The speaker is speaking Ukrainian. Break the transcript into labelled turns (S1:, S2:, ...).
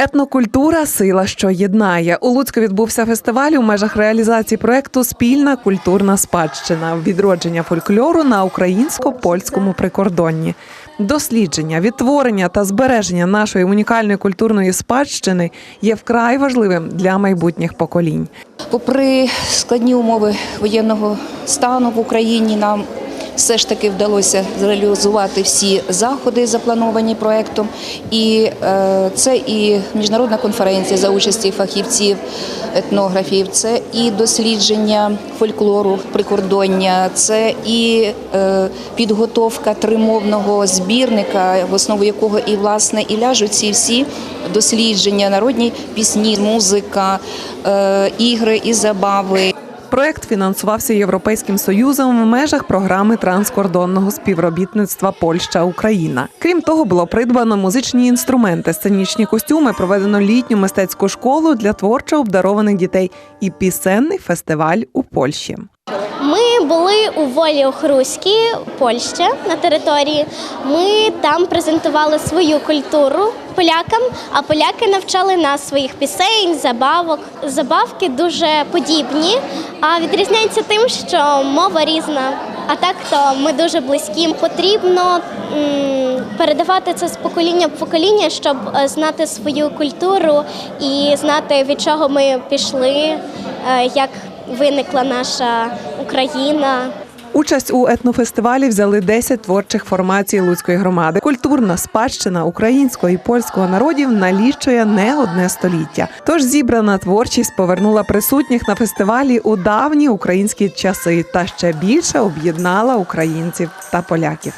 S1: Етнокультура сила, що єднає. У Луцьку відбувся фестиваль у межах реалізації проекту Спільна культурна спадщина відродження фольклору на українсько-польському прикордонні. Дослідження, відтворення та збереження нашої унікальної культурної спадщини є вкрай важливим для майбутніх поколінь.
S2: Попри складні умови воєнного стану в Україні, нам все ж таки вдалося зреалізувати всі заходи, заплановані проектом. І е, це і міжнародна конференція за участі фахівців, етнографів, це і дослідження фольклору прикордоння, це і е, підготовка тримовного збірника, в основу якого і власне і ляжуть ці всі дослідження, народні пісні, музика, е, ігри і забави.
S1: Проект фінансувався Європейським Союзом в межах програми транскордонного співробітництва Польща Україна. Крім того, було придбано музичні інструменти, сценічні костюми, проведено літню мистецьку школу для творчо обдарованих дітей і пісенний фестиваль у Польщі.
S3: Ми були у Волі Охруській, Польща на території. Ми там презентували свою культуру полякам, а поляки навчали нас своїх пісень, забавок. Забавки дуже подібні, а відрізняється тим, що мова різна. А так то ми дуже близькі. Потрібно передавати це з покоління в покоління, щоб е, знати свою культуру і знати від чого ми пішли, е, як виникла наша Україна.
S1: Участь у етнофестивалі взяли 10 творчих формацій Луцької громади. Культурна спадщина українського і польського народів налічує не одне століття. Тож зібрана творчість повернула присутніх на фестивалі у давні українські часи та ще більше об'єднала українців та поляків.